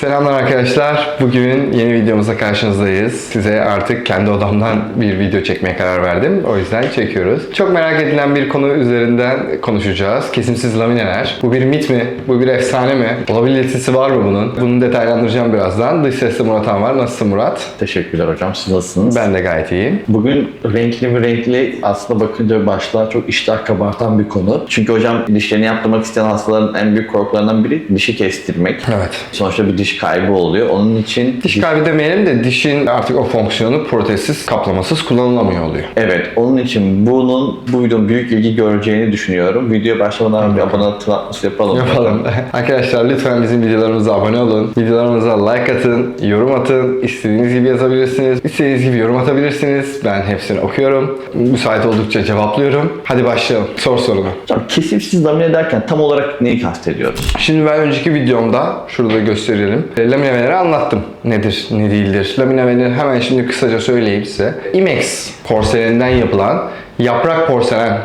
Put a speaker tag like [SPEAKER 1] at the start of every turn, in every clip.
[SPEAKER 1] Selamlar arkadaşlar. Bugün yeni videomuzla karşınızdayız. Size artık kendi odamdan bir video çekmeye karar verdim. O yüzden çekiyoruz. Çok merak edilen bir konu üzerinden konuşacağız. Kesimsiz lamineler. Bu bir mit mi? Bu bir efsane mi? Olabilitesi var mı bunun? Bunu detaylandıracağım birazdan. Dış sesli Murat Han var. Nasılsın Murat?
[SPEAKER 2] Teşekkürler hocam. Siz nasılsınız?
[SPEAKER 1] Ben de gayet iyiyim.
[SPEAKER 2] Bugün renkli mi renkli aslında bakınca başlığa çok iştah kabartan bir konu. Çünkü hocam dişlerini yaptırmak isteyen hastaların en büyük korkularından biri dişi kestirmek.
[SPEAKER 1] Evet.
[SPEAKER 2] Sonuçta bir diş kaybı oluyor. Onun için
[SPEAKER 1] Diş kaybı demeyelim de dişin artık o fonksiyonu protezsiz, kaplamasız kullanılamıyor oluyor.
[SPEAKER 2] Evet, onun için bunun bu videonun büyük ilgi göreceğini düşünüyorum. Videoya başlamadan bir abone hatırlatması yapalım.
[SPEAKER 1] Yapalım. Arkadaşlar lütfen bizim videolarımıza abone olun. Videolarımıza like atın, yorum atın. İstediğiniz gibi yazabilirsiniz. İstediğiniz gibi yorum atabilirsiniz. Ben hepsini okuyorum. Müsait oldukça cevaplıyorum. Hadi başlayalım. Sor sorunu.
[SPEAKER 2] Hocam kesimsiz lamine derken tam olarak neyi kastediyoruz?
[SPEAKER 1] Şimdi ben önceki videomda, şurada gösterelim. E, Laminemeleri anlattım. Nedir, ne değildir. Laminemeleri hemen şimdi kısaca söyleyeyim size. IMEX porseleninden yapılan yaprak porselen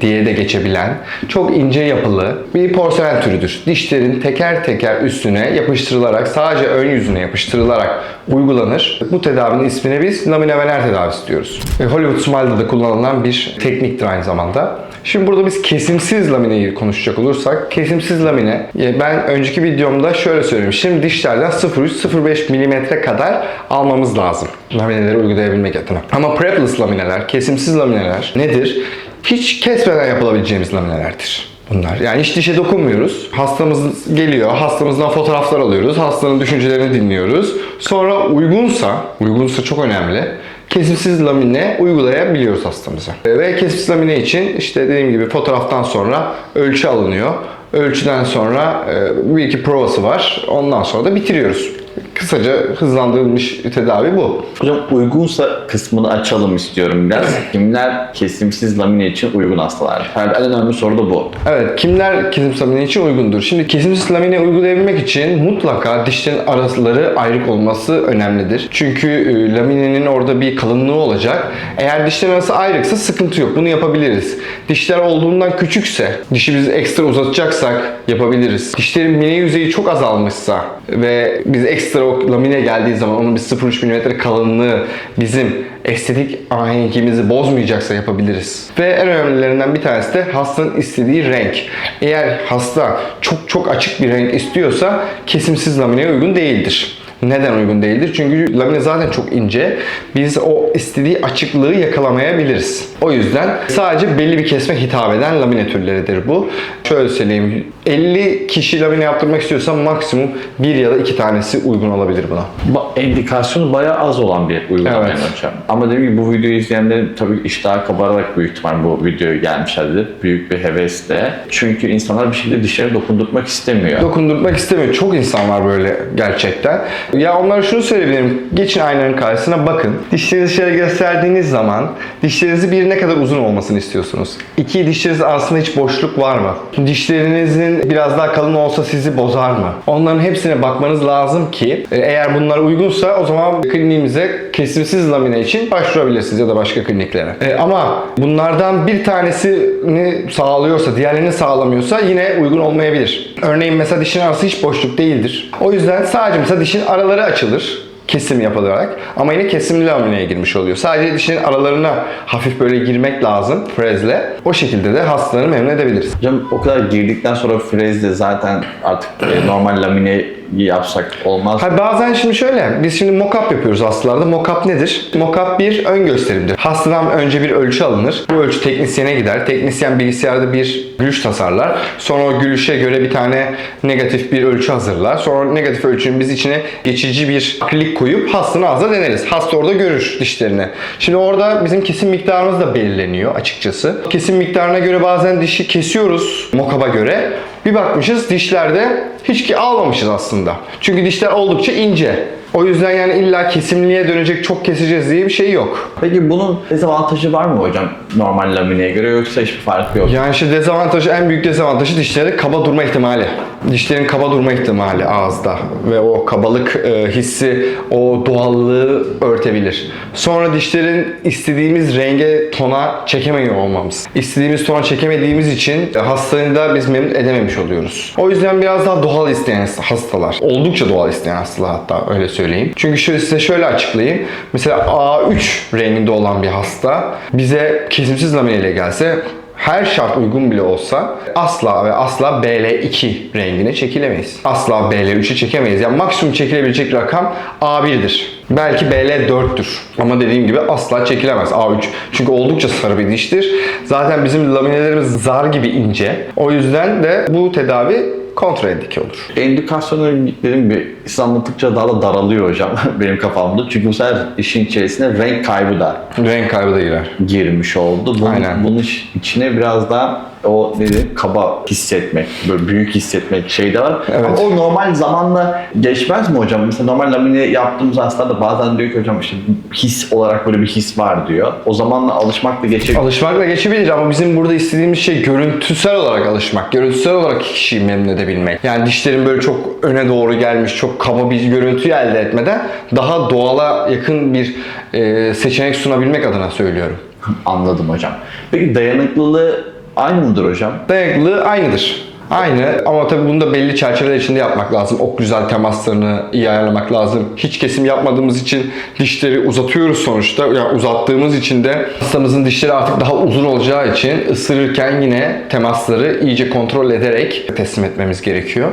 [SPEAKER 1] diye de geçebilen çok ince yapılı bir porselen türüdür. Dişlerin teker teker üstüne yapıştırılarak sadece ön yüzüne yapıştırılarak uygulanır. Bu tedavinin ismine biz laminemeler tedavisi diyoruz. E, Hollywood Smile'da da kullanılan bir tekniktir aynı zamanda. Şimdi burada biz kesimsiz lamineyi konuşacak olursak, kesimsiz lamine, e, ben önceki videomda şöyle söylemiştim. Dişlerden 0,3-0,5 mm kadar almamız lazım lamineleri uygulayabilmek adına. Ama prepless lamineler, kesimsiz lamineler nedir? Hiç kesmeden yapılabileceğimiz laminelerdir. Bunlar. Yani hiç dişe dokunmuyoruz. Hastamız geliyor, hastamızdan fotoğraflar alıyoruz, hastanın düşüncelerini dinliyoruz. Sonra uygunsa, uygunsa çok önemli, kesimsiz lamine uygulayabiliyoruz hastamıza. Ve kesimsiz lamine için işte dediğim gibi fotoğraftan sonra ölçü alınıyor. Ölçüden sonra e, bir iki provası var. Ondan sonra da bitiriyoruz. Kısaca hızlandırılmış tedavi bu.
[SPEAKER 2] Hocam uygunsa kısmını açalım istiyorum biraz. Kimler kesimsiz lamine için uygun hastalar? Herhalde en önemli soru da bu.
[SPEAKER 1] Evet, kimler kesimsiz lamine için uygundur? Şimdi kesimsiz lamine uygulayabilmek için mutlaka dişlerin araları ayrık olması önemlidir. Çünkü e, laminenin orada bir kalınlığı olacak. Eğer dişlerin arası ayrıksa sıkıntı yok. Bunu yapabiliriz. Dişler olduğundan küçükse, dişi biz ekstra uzatacaksak yapabiliriz. Dişlerin mine yüzeyi çok azalmışsa ve biz ekstra o lamine geldiği zaman onun bir 0,3 mm kalınlığı bizim estetik ahengimizi bozmayacaksa yapabiliriz. Ve en önemlilerinden bir tanesi de hastanın istediği renk. Eğer hasta çok çok açık bir renk istiyorsa kesimsiz lamineye uygun değildir. Neden uygun değildir? Çünkü lamine zaten çok ince. Biz o istediği açıklığı yakalamayabiliriz. O yüzden sadece belli bir kesme hitap eden lamine türleridir bu. Şöyle söyleyeyim. 50 kişi lamine yaptırmak istiyorsa maksimum bir ya da iki tanesi uygun olabilir buna.
[SPEAKER 2] Ba- endikasyonu bayağı az olan bir uygulama
[SPEAKER 1] Evet.
[SPEAKER 2] hocam. Ama dediğim gibi bu videoyu izleyenlerin tabii iştahı kabararak büyük ihtimal bu videoya gelmişlerdir. Büyük bir hevesle. Çünkü insanlar bir şekilde dişlerini dokundurmak istemiyor.
[SPEAKER 1] dokundurtmak istemiyor. Çok insan var böyle gerçekten. Ya onlara şunu söyleyebilirim. Geçin aynanın karşısına bakın. Dişlerinizi şöyle gösterdiğiniz zaman dişlerinizi bir ne kadar uzun olmasını istiyorsunuz? İki dişleriniz arasında hiç boşluk var mı? Dişlerinizin biraz daha kalın olsa sizi bozar mı? Onların hepsine bakmanız lazım ki e, eğer bunlar uygunsa o zaman kliniğimize kesimsiz lamine için başvurabilirsiniz ya da başka kliniklere. E, ama bunlardan bir tanesini sağlıyorsa, diğerlerini sağlamıyorsa yine uygun olmayabilir. Örneğin mesela dişin arası hiç boşluk değildir. O yüzden sadece mesela dişin araları açılır kesim yapılarak ama yine kesimli lamineye girmiş oluyor. Sadece dişin aralarına hafif böyle girmek lazım frezle. O şekilde de hastaları memnun edebiliriz.
[SPEAKER 2] Hocam o kadar girdikten sonra frezle zaten artık e, normal lamineyi yapsak olmaz.
[SPEAKER 1] Ha, bazen şimdi şöyle, biz şimdi mock-up yapıyoruz hastalarda. Mock-up nedir? Mock-up bir ön gösterimdir. Hastadan önce bir ölçü alınır. Bu ölçü teknisyene gider. Teknisyen bilgisayarda bir gülüş tasarlar. Sonra o gülüşe göre bir tane negatif bir ölçü hazırlar. Sonra negatif ölçünün biz içine geçici bir akrilik koyup hastanın ağzına deneriz. Hasta orada görür dişlerini. Şimdi orada bizim kesim miktarımız da belirleniyor açıkçası. Kesim miktarına göre bazen dişi kesiyoruz mock-up'a göre. Bir bakmışız dişlerde hiç ki almamışız aslında. Çünkü dişler oldukça ince. O yüzden yani illa kesimliğe dönecek çok keseceğiz diye bir şey yok.
[SPEAKER 2] Peki bunun dezavantajı var mı hocam normal lamineye göre yoksa hiçbir farkı yok?
[SPEAKER 1] Yani işte dezavantajı, en büyük dezavantajı dişlerin kaba durma ihtimali. Dişlerin kaba durma ihtimali ağızda ve o kabalık e, hissi o doğallığı örtebilir. Sonra dişlerin istediğimiz renge, tona çekemiyor olmamız. İstediğimiz tona çekemediğimiz için hastayı da biz memnun edememiş oluyoruz. O yüzden biraz daha doğal isteyen hastalar, oldukça doğal isteyen hastalar hatta öyle söyleyeyim. Çünkü şöyle, size şöyle açıklayayım. Mesela A3 renginde olan bir hasta bize kesimsiz lamineyle gelse her şart uygun bile olsa asla ve asla BL2 rengine çekilemeyiz. Asla BL3'e çekemeyiz. Yani maksimum çekilebilecek rakam A1'dir. Belki BL4'tür. Ama dediğim gibi asla çekilemez A3. Çünkü oldukça sarı bir diştir. Zaten bizim laminelerimiz zar gibi ince. O yüzden de bu tedavi kontraindike olur.
[SPEAKER 2] Endikasyon örneklerim bir siz anlattıkça daha da daralıyor hocam benim kafamda. Çünkü bu sefer işin içerisine renk kaybı da
[SPEAKER 1] Renk kaybı da girer.
[SPEAKER 2] girmiş oldu. Bunun,
[SPEAKER 1] Aynen.
[SPEAKER 2] bunun iç- içine biraz daha o ne diyeyim, kaba hissetmek, böyle büyük hissetmek şey de var.
[SPEAKER 1] Evet.
[SPEAKER 2] Ama o normal zamanla geçmez mi hocam? Mesela normal lamine yaptığımız hastalarda bazen diyor ki hocam işte his olarak böyle bir his var diyor. O zamanla alışmak da geçebilir.
[SPEAKER 1] Alışmakla geçebilir ama bizim burada istediğimiz şey görüntüsel olarak alışmak. Görüntüsel olarak kişiyi memnun edebilmek. Yani dişlerin böyle çok öne doğru gelmiş, çok kaba bir görüntü elde etmeden daha doğala yakın bir e, seçenek sunabilmek adına söylüyorum.
[SPEAKER 2] Anladım hocam. Peki dayanıklılığı aynı mıdır hocam?
[SPEAKER 1] Dayanıklılığı aynıdır. Aynı ama tabii bunu da belli çerçeveler içinde yapmak lazım. Oklüzal temaslarını iyi ayarlamak lazım. Hiç kesim yapmadığımız için dişleri uzatıyoruz sonuçta. Yani uzattığımız için de hastamızın dişleri artık daha uzun olacağı için ısırırken yine temasları iyice kontrol ederek teslim etmemiz gerekiyor.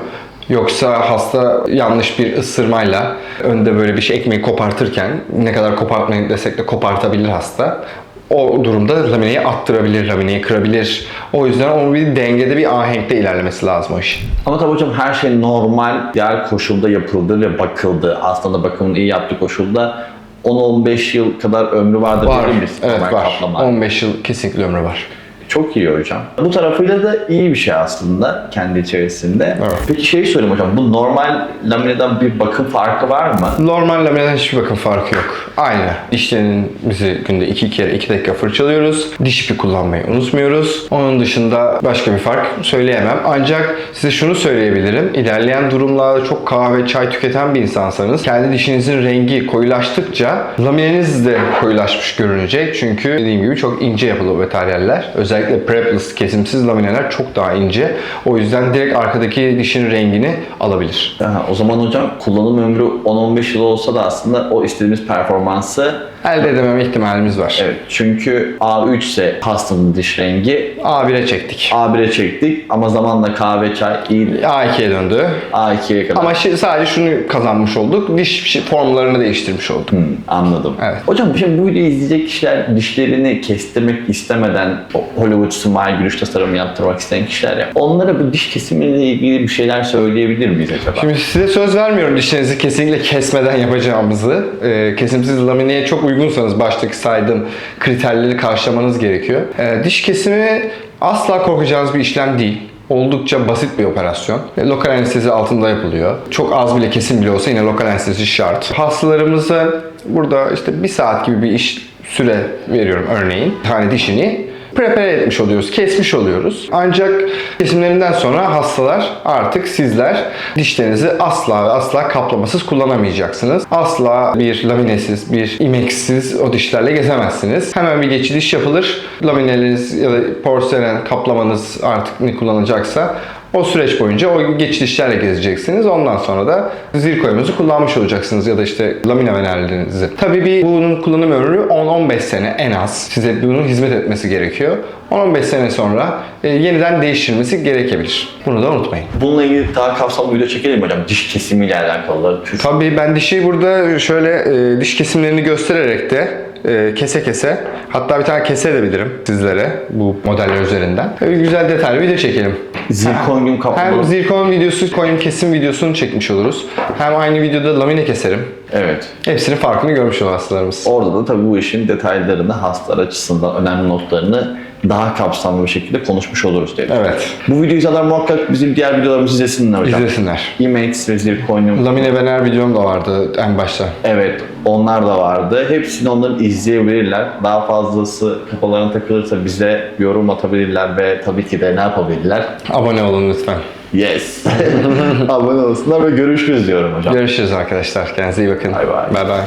[SPEAKER 1] Yoksa hasta yanlış bir ısırmayla önde böyle bir şey ekmeği kopartırken ne kadar kopartmayın desek de kopartabilir hasta. O durumda lamineyi attırabilir, lamineyi kırabilir. O yüzden onun bir dengede bir ahenkte ilerlemesi lazım o işin.
[SPEAKER 2] Ama tabii hocam her şey normal diğer koşulda yapıldı ve bakıldı. Hastanın bakımını iyi yaptığı koşulda 10-15 yıl kadar ömrü vardır
[SPEAKER 1] Var.
[SPEAKER 2] mi?
[SPEAKER 1] Evet var.
[SPEAKER 2] kaplama.
[SPEAKER 1] 15 yıl kesinlikle ömrü var.
[SPEAKER 2] Çok iyi hocam. Bu tarafıyla da iyi bir şey aslında kendi içerisinde.
[SPEAKER 1] Evet.
[SPEAKER 2] Peki şey söyleyeyim hocam. Bu normal lamineden bir bakım farkı var mı?
[SPEAKER 1] Normal lamineden hiçbir bakım farkı yok. Aynı. Dişlerimizi günde iki kere iki dakika fırçalıyoruz. Diş ipi kullanmayı unutmuyoruz. Onun dışında başka bir fark söyleyemem. Ancak size şunu söyleyebilirim. İlerleyen durumlarda çok kahve, çay tüketen bir insansanız kendi dişinizin rengi koyulaştıkça lamineniz de koyulaşmış görünecek. Çünkü dediğim gibi çok ince yapılı materyaller. Özellikle prepless kesimsiz lamineler çok daha ince. O yüzden direkt arkadaki dişin rengini alabilir.
[SPEAKER 2] Ha, o zaman hocam kullanım ömrü 10-15 yıl olsa da aslında o istediğimiz performansı
[SPEAKER 1] Elde edememe ihtimalimiz var.
[SPEAKER 2] evet. Çünkü A3 ise hastanın diş rengi
[SPEAKER 1] A1'e çektik.
[SPEAKER 2] A1'e çektik ama zamanla kahve çay iyi
[SPEAKER 1] A2'ye döndü.
[SPEAKER 2] A2'ye kadar.
[SPEAKER 1] Ama şi- sadece şunu kazanmış olduk. Diş şi- formlarını değiştirmiş olduk.
[SPEAKER 2] Hı, anladım.
[SPEAKER 1] Evet.
[SPEAKER 2] Hocam şimdi bu videoyu izleyecek kişiler dişlerini kestirmek istemeden o Hollywood smile gülüş tasarımı yaptırmak isteyen kişiler ya. Onlara bu diş kesimiyle ilgili bir şeyler söyleyebilir miyiz acaba?
[SPEAKER 1] Şimdi size söz vermiyorum dişlerinizi kesinlikle kesmeden yapacağımızı. Ee, kesimsiz lamineye çok uygunsanız baştaki saydığım kriterleri karşılamanız gerekiyor. Ee, diş kesimi asla korkacağınız bir işlem değil. Oldukça basit bir operasyon. Ve Lokal anestezi altında yapılıyor. Çok az bile kesim bile olsa yine lokal anestezi şart. Hastalarımıza burada işte bir saat gibi bir iş süre veriyorum örneğin. Tane dişini prepare etmiş oluyoruz, kesmiş oluyoruz. Ancak kesimlerinden sonra hastalar artık sizler dişlerinizi asla ve asla kaplamasız kullanamayacaksınız. Asla bir laminesiz, bir imeksiz o dişlerle gezemezsiniz. Hemen bir geçiş yapılır. Lamineleriniz ya da porselen kaplamanız artık ne kullanacaksa o süreç boyunca o geçiş dişlerle gezeceksiniz. Ondan sonra da zirkoyumuzu kullanmış olacaksınız ya da işte lamine venerlerinizi. Tabii bir bunun kullanım ömrü 10-15 sene en az. Size bunun hizmet etmesi gerekiyor. 10-15 sene sonra e, yeniden değiştirilmesi gerekebilir. Bunu da unutmayın.
[SPEAKER 2] Bununla ilgili daha kapsamlı bir video çekelim mi hocam. Diş kesimiyle alakalı. Püf.
[SPEAKER 1] Tabii ben dişi burada şöyle e, diş kesimlerini göstererek de e, kese kese hatta bir tane kese edebilirim sizlere bu modeller üzerinden. E, güzel detaylı video çekelim.
[SPEAKER 2] Zirkonyum
[SPEAKER 1] Hem
[SPEAKER 2] kaplama.
[SPEAKER 1] zirkon videosu, koyun kesim videosunu çekmiş oluruz. Hem aynı videoda lamine keserim.
[SPEAKER 2] Evet.
[SPEAKER 1] Hepsinin farkını görmüş olur hastalarımız.
[SPEAKER 2] Orada da tabii bu işin detaylarını hastalar açısından önemli notlarını daha kapsamlı bir şekilde konuşmuş oluruz dedim.
[SPEAKER 1] Evet.
[SPEAKER 2] Bu videoyu izleyenler muhakkak bizim diğer videolarımızı izlesinler hocam.
[SPEAKER 1] İzlesinler.
[SPEAKER 2] Emacs ve Zirconium.
[SPEAKER 1] Lamine Bener videom da vardı en başta.
[SPEAKER 2] Evet, onlar da vardı. Hepsini onların izleyebilirler. Daha fazlası kafalarına takılırsa bize yorum atabilirler ve tabii ki de ne yapabilirler?
[SPEAKER 1] Abone olun lütfen.
[SPEAKER 2] Yes. Abone olsunlar ve görüşürüz diyorum hocam.
[SPEAKER 1] Görüşürüz arkadaşlar. Kendinize iyi bakın.
[SPEAKER 2] Bay bay.
[SPEAKER 1] Bay bay.